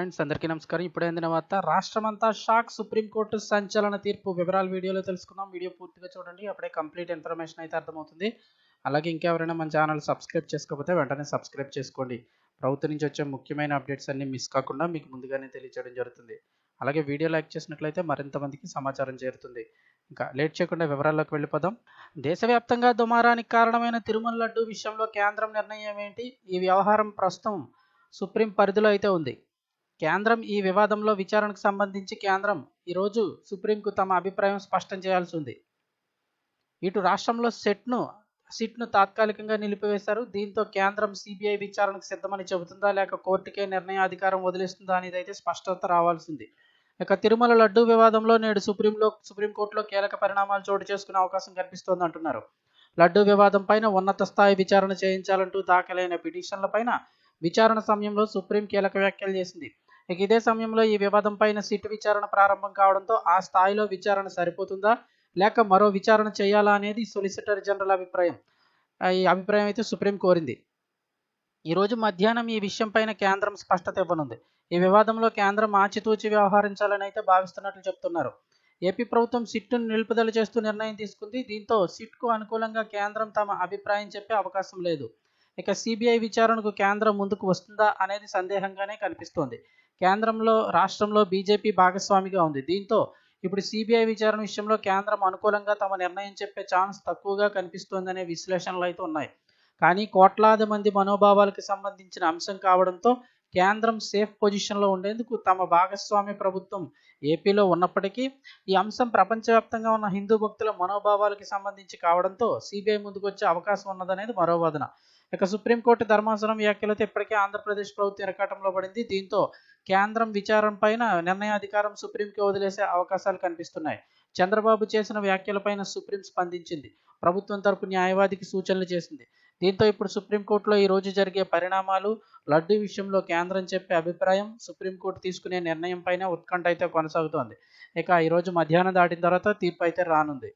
Friends అందరికీ నమస్కారం. ఇప్పుడే అందిన వార్త రాష్ట్రమంతా షాక్ సుప్రీంకోర్టు సంచలన తీర్పు వివరాలు వీడియోలో తెలుసుకుందాం. వీడియో పూర్తిగా చూడండి అప్పుడే కంప్లీట్ ఇన్ఫర్మేషన్ అయితే అర్థమవుతుంది. అలాగే ఇంకెవరైనా మన ఛానల్ సబ్స్క్రైబ్ చేసుకోకపోతే వెంటనే సబ్స్క్రైబ్ చేసుకోండి. ప్రభుత్వం నుంచి వచ్చే ముఖ్యమైన అప్డేట్స్ అన్ని మిస్ కాకుండా మీకు ముందుగానే తెలియచేయడం జరుగుతుంది. అలాగే వీడియో లైక్ చేసినట్లయితే మరింత మందికి సమాచారం చేరుతుంది. ఇంకా లేట్ చేయకుండా వివరాల్లోకి వెళ్ళిపోదాం. దేశవ్యాప్తంగా దుమారానికి కారణమైన తిరుమల లడ్డు విషయంలో కేంద్రం నిర్ణయం ఏంటి? ఈ వ్యవహారం ప్రస్తుతం సుప్రీం పరిధిలో అయితే ఉంది. కేంద్రం ఈ వివాదంలో విచారణకు సంబంధించి కేంద్రం ఈరోజు సుప్రీంకు తమ అభిప్రాయం స్పష్టం చేయాల్సి ఉంది. ఇటు రాష్ట్రంలో సెట్ను సిట్ను తాత్కాలికంగా నిలిపివేశారు. దీంతో కేంద్రం సిబిఐ విచారణకు సిద్ధమని చెబుతుందా లేక కోర్టుకే నిర్ణయాధికారం వదిలేస్తుందా అనేది అయితే స్పష్టత రావాల్సింది ఇక తిరుమల లడ్డు వివాదంలో నేడు సుప్రీంలో సుప్రీంకోర్టులో కీలక పరిణామాలు చోటు చేసుకునే అవకాశం కనిపిస్తోంది అంటున్నారు. లడ్డు వివాదం పైన ఉన్నత స్థాయి విచారణ చేయించాలంటూ దాఖలైన పిటిషన్లపైన విచారణ సమయంలో సుప్రీం కీలక వ్యాఖ్యలు చేసింది. ఇక ఇదే సమయంలో ఈ వివాదం పైన సిట్ విచారణ ప్రారంభం కావడంతో ఆ స్థాయిలో విచారణ సరిపోతుందా? లేక మరో విచారణ చేయాలా అనేది సొలిసిటర్ జనరల్ అభిప్రాయం. ఈ అభిప్రాయం అయితే సుప్రీం కోరింది. ఈరోజు మధ్యాహ్నం ఈ విషయం పైన కేంద్రం స్పష్టత ఇవ్వనుంది. ఈ వివాదంలో కేంద్రం ఆచితూచి వ్యవహరించాలని అయితే భావిస్తున్నట్లు చెప్తున్నారు. ఏపీ ప్రభుత్వం సిట్ను నిలుపుదల చేస్తూ నిర్ణయం తీసుకుంది. దీంతో సిట్కు అనుకూలంగా కేంద్రం తమ అభిప్రాయం చెప్పే అవకాశం లేదు. ఇక సిబిఐ విచారణకు కేంద్రం ముందుకు వస్తుందా అనేది సందేహంగానే కనిపిస్తోంది. కేంద్రంలో రాష్ట్రంలో బీజేపీ భాగస్వామిగా ఉంది. దీంతో ఇప్పుడు సిబిఐ విచారణ విషయంలో కేంద్రం అనుకూలంగా తమ నిర్ణయం చెప్పే ఛాన్స్ తక్కువగా కనిపిస్తోందనే విశ్లేషణలు అయితే ఉన్నాయి. కానీ కోట్లాది మంది మనోభావాలకు సంబంధించిన అంశం కావడంతో కేంద్రం సేఫ్ పొజిషన్లో ఉండేందుకు తమ భాగస్వామ్య ప్రభుత్వం ఏపీలో ఉన్నప్పటికీ ఈ అంశం ప్రపంచవ్యాప్తంగా ఉన్న హిందూ భక్తుల మనోభావాలకి సంబంధించి కావడంతో సిబిఐ ముందుకొచ్చే అవకాశం ఉన్నదనేది మరో వాదన. ఇక సుప్రీంకోర్టు ధర్మాసనం వ్యాఖ్యలతో ఇప్పటికే ఆంధ్రప్రదేశ్ ప్రభుత్వం ఇరకాటంలో పడింది. దీంతో కేంద్రం విచారం పైన నిర్ణయాధికారం సుప్రీంకి వదిలేసే అవకాశాలు కనిపిస్తున్నాయి. చంద్రబాబు చేసిన వ్యాఖ్యలపైన సుప్రీం స్పందించింది. ప్రభుత్వం తరపు న్యాయవాదికి సూచనలు చేసింది. దీంతో ఇప్పుడు సుప్రీంకోర్టులో ఈ రోజు జరిగే పరిణామాలు లడ్డు విషయంలో కేంద్రం చెప్పే అభిప్రాయం సుప్రీంకోర్టు తీసుకునే నిర్ణయం పైన ఉత్కంఠ అయితే కొనసాగుతోంది. ఇక ఈరోజు మధ్యాహ్నం దాటిన తర్వాత తీర్పు అయితే రానుంది.